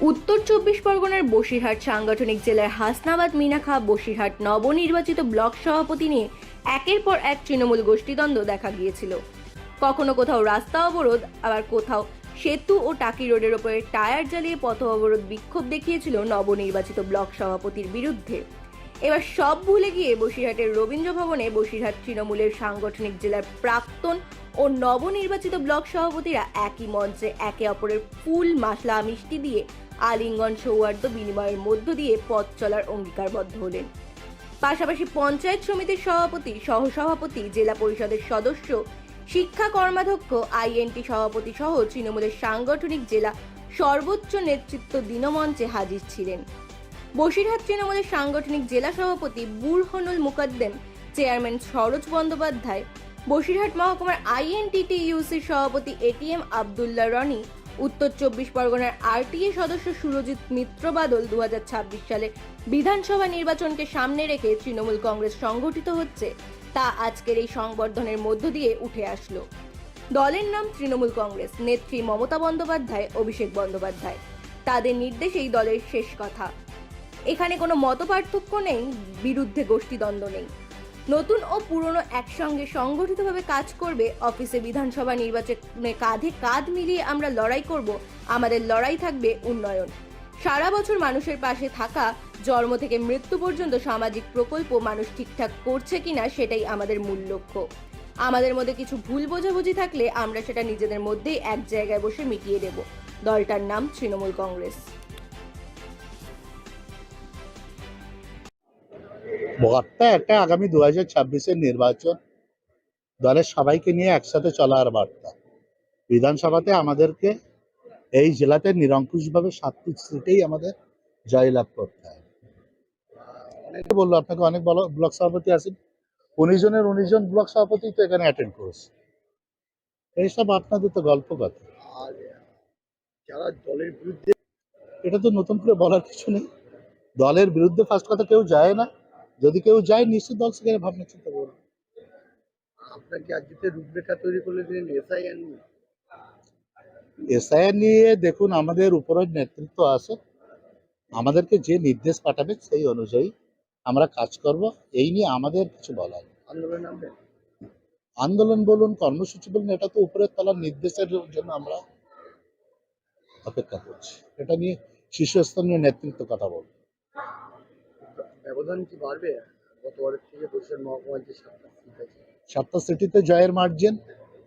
উত্তর চব্বিশ পরগনার বসিরহাট সাংগঠনিক জেলার হাসনাবাদ মিনাখা বসিরহাট নবনির্বাচিত ব্লক সভাপতি নিয়ে একের পর এক তৃণমূল গোষ্ঠীদ্বন্দ্ব দেখা গিয়েছিল। কখনো কোথাও রাস্তা অবরোধ, আবার কোথাও সেতু ও টাকি রোডের ওপরে টায়ার জ্বালিয়ে পথ অবরোধ বিক্ষোভ দেখিয়েছিল নবনির্বাচিত ব্লক সভাপতির বিরুদ্ধে। এবার সব ভুলে গিয়ে বসিরহাটের রবীন্দ্র ভবনে বসিরহাট তৃণমূলের সাংগঠনিক জেলার প্রাক্তন ও নবনির্বাচিত ব্লক সভাপতিরা একই মঞ্চে একে অপরের ফুল, মাসলা, মিষ্টি দিয়ে আলিঙ্গন সৌহার্দ্য বিনিময়ের মধ্য দিয়ে পথ চলার অঙ্গীকারবদ্ধ হলেন। পাশাপাশি পঞ্চায়েত সমিতির সভাপতি, সহসভাপতি, জেলা পরিষদের সদস্য, শিক্ষা কর্মাধ্যক্ষ, আইএনটি সভাপতি সহ তৃণমূলের সাংগঠনিক জেলা সর্বোচ্চ নেতৃত্ব দিনমঞ্চে হাজির ছিলেন। বসিরহাট তৃণমূলের সাংগঠনিক জেলা সভাপতি বুরহনুল মুকদ্দেম, চেয়ারম্যান সরোজ বন্দ্যোপাধ্যায়, বসিরহাট মহকুমার আইএনটিটি ইউসির সভাপতি এটিএম আবদুল্লাহ রনি উত্তর চব্বিশ পরগনার আরটিএ সদস্য সুরজিৎ মিত্র বাদল দু সালে বিধানসভা নির্বাচনকে সামনে রেখে তৃণমূল কংগ্রেস সংগঠিত হচ্ছে। তা আজকের এই সংবর্ধনের মধ্য দিয়ে উঠে আসলো। দলের নাম তৃণমূল কংগ্রেস, নেত্রী মমতা বন্দ্যোপাধ্যায়, অভিষেক বন্দ্যোপাধ্যায়। তাদের নির্দেশেই দলের শেষ কথা। এখানে কোনো মতপার্থক্য নেই, বিরুদ্ধে গোষ্ঠীদ্বন্দ্ব নেই। নতুন ও পুরনো একসঙ্গে সংগঠিতভাবে কাজ করবে অফিসে বিধানসভা নির্বাচনে কাঁধে কাঁধ মিলিয়ে আমরা লড়াই করব, আমাদের লড়াই থাকবে উন্নয়ন। সারা বছর মানুষের পাশে থাকা, জন্ম থেকে মৃত্যু পর্যন্ত সামাজিক প্রকল্প মানুষ ঠিকঠাক করছে কিনা সেটাই আমাদের মূল লক্ষ্য। আমাদের মধ্যে কিছু ভুল বোঝাবুঝি থাকলে আমরা সেটা নিজেদের মধ্যেই এক জায়গায় বসে মিটিয়ে দেব। দলটার নাম তৃণমূল কংগ্রেস। বার্তা একটা আগামী দু হাজার ছাব্বিশের নির্বাচন। দলের সবাইকে নিয়ে একসাথে চলার বার্তা। বিধানসভাতে আমাদেরকে এই জেলাতে নিরঙ্কুশভাবে সাতটি সিটেই আমাদের জয়লাভ করতে হয়। বলল আপনাকে অনেক বলো- ব্লক সভাপতি আছেন। উনিশ জনের উনিশ জন ব্লক সভাপতি তো এখানে অ্যাটেন্ড করেছে। এইসব আপনাদের তো গল্প কথা। যারা দলের বিরুদ্ধে এটা তো নতুন করে বলার কিছু নেই। দলের বিরুদ্ধে ফার্স্ট কথা কেউ যায় না। যদি কেউ যায় নিশ্চিত দল সেখানে ভাবনা চিন্তা করবে। আপনাকে আজকে রূপরেখা তৈরি দিলেন এসআইএন এসআইআর নিয়ে। দেখুন আমাদের উপরের নেতৃত্ব আছে। আমাদেরকে যে নির্দেশ পাঠাবে সেই অনুযায়ী আমরা কাজ করব। এই নিয়ে আমাদের কিছু বলার। আন্দোলন আন্দোলন বলুন কর্মসূচি বলুন এটা তো উপরের তলার নির্দেশের জন্য আমরা অপেক্ষা করছি। এটা নিয়ে শীর্ষস্থানীয় নেতৃত্ব কথা বলব। ব্যবধান কি বাড়বে? গতবারের থেকে বরিশাল মহকুমার যে সাতটা সিট আছে। সাতটা সিটিতে জয়ের মার্জিন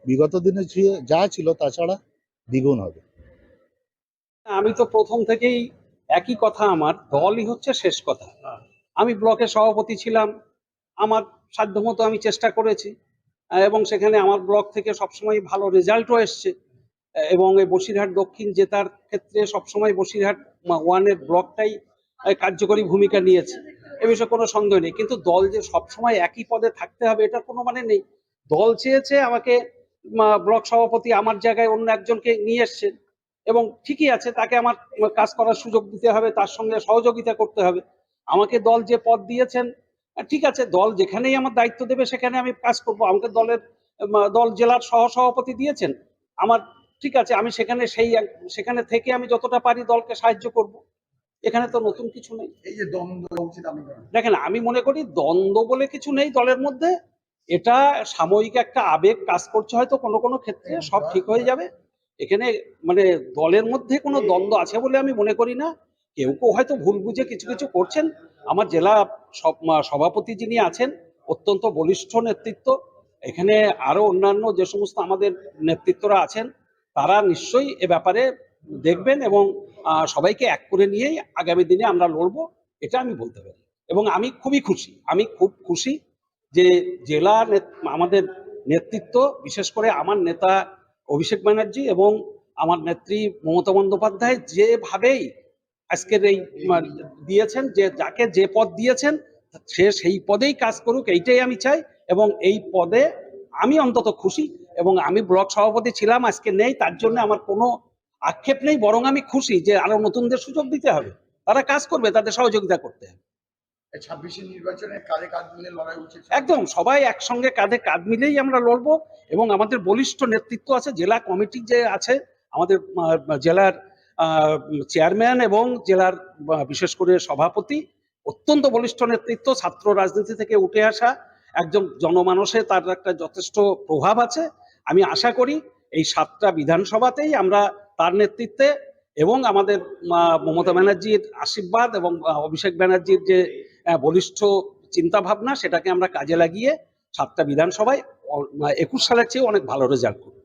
বিগত দিনে যে- যা ছিল তাছাড়া দ্বিগুণ হবে। আমি তো প্রথম থেকেই একই কথা আমার দলই হচ্ছে শেষ কথা। আমি ব্লকের সভাপতি ছিলাম আমার সাধ্যমতো আমি চেষ্টা করেছি এবং সেখানে আমার ব্লক থেকে সবসময় ভালো রেজাল্টও এসছে এবং এই বসিরহাট দক্ষিণ জেতার ক্ষেত্রে সবসময় বসিরহাট ওয়ানের ব্লকটাই কার্যকরী ভূমিকা নিয়েছে। এ বিষয়ে কোনো সন্দেহ নেই। কিন্তু দল যে সবসময় একই পদে থাকতে হবে, এটার কোনো মানে নেই। দল চেয়েছে আমাকে ব্লক সভাপতি আমার জায়গায় অন্য একজনকে নিয়ে এসছেন এবং ঠিকই আছে, তাকে আমার কাজ করার সুযোগ দিতে হবে, তার সঙ্গে সহযোগিতা করতে হবে। আমাকে দল যে পদ দিয়েছেন ঠিক আছে, দল যেখানেই আমার দায়িত্ব দেবে সেখানে আমি কাজ করব। আমাকে দলের দল জেলার সহ সভাপতি দিয়েছেন, আমার ঠিক আছে, আমি সেখানে সেই সেখানে থেকে আমি যতটা পারি দলকে সাহায্য করব। এখানে তো নতুন কিছু নেই। এই যে দ্বন্দ্ব দেখেন আমি মনে করি দ্বন্দ্ব বলে কিছু নেই দলের মধ্যে। এটা সাময়িক একটা আবেগ কাজ করছে হয়তো কোনো কোনো ক্ষেত্রে সব ঠিক হয়ে যাবে। এখানে মানে দলের মধ্যে কোনো দ্বন্দ্ব আছে বলে আমি মনে করি না। কেউ কেউ হয়তো ভুল বুঝে কিছু কিছু করছেন। আমার জেলা সভাপতি যিনি আছেন অত্যন্ত বলিষ্ঠ নেতৃত্ব এখানে আরও অন্যান্য যে সমস্ত আমাদের নেতৃত্বরা আছেন তারা নিশ্চয়ই এ ব্যাপারে দেখবেন এবং সবাইকে এক করে নিয়েই আগামী দিনে আমরা লড়বো, এটা আমি বলতে পারি। এবং আমি খুবই খুশি, আমি খুব খুশি যে জেলা আমাদের নেতৃত্ব, বিশেষ করে আমার নেতা অভিষেক ব্যানার্জি এবং আমার নেত্রী মমতা বন্দ্যোপাধ্যায় যেভাবেই আজকের এই দিয়েছেন, যে যাকে যে পদ দিয়েছেন, সে সেই পদেই কাজ করুক, এইটাই আমি চাই এবং এই পদে আমি অন্তত খুশি এবং আমি ব্লক সভাপতি ছিলাম, আজকে নেই, তার জন্য আমার কোনো আক্ষেপ নেই বরং আমি খুশি যে আরও নতুনদের সুযোগ দিতে হবে। তারা কাজ করবে তাদের সহযোগিতা করতে হবে। ছাব্বিশের নির্বাচনে কাঁধে কাঁধ মিলে লড়াই উচিত একদম সবাই একসঙ্গে কাঁধে কাঁধ মিলেই আমরা লড়বো এবং আমাদের বলিষ্ঠ নেতৃত্ব আছে জেলা কমিটি যে আছে আমাদের জেলার চেয়ারম্যান এবং জেলার বিশেষ করে সভাপতি অত্যন্ত বলিষ্ঠ নেতৃত্ব ছাত্র রাজনীতি থেকে উঠে আসা একজন জনমানসে তার একটা যথেষ্ট প্রভাব আছে। আমি আশা করি এই সাতটা বিধানসভাতেই আমরা তার নেতৃত্বে এবং আমাদের মমতা ব্যানার্জির আশীর্বাদ এবং অভিষেক ব্যানার্জির যে বলিষ্ঠ চিন্তা ভাবনা সেটাকে আমরা কাজে লাগিয়ে সাতটা বিধানসভায় একুশ সালের চেয়ে অনেক ভালো রেজাল্ট করব।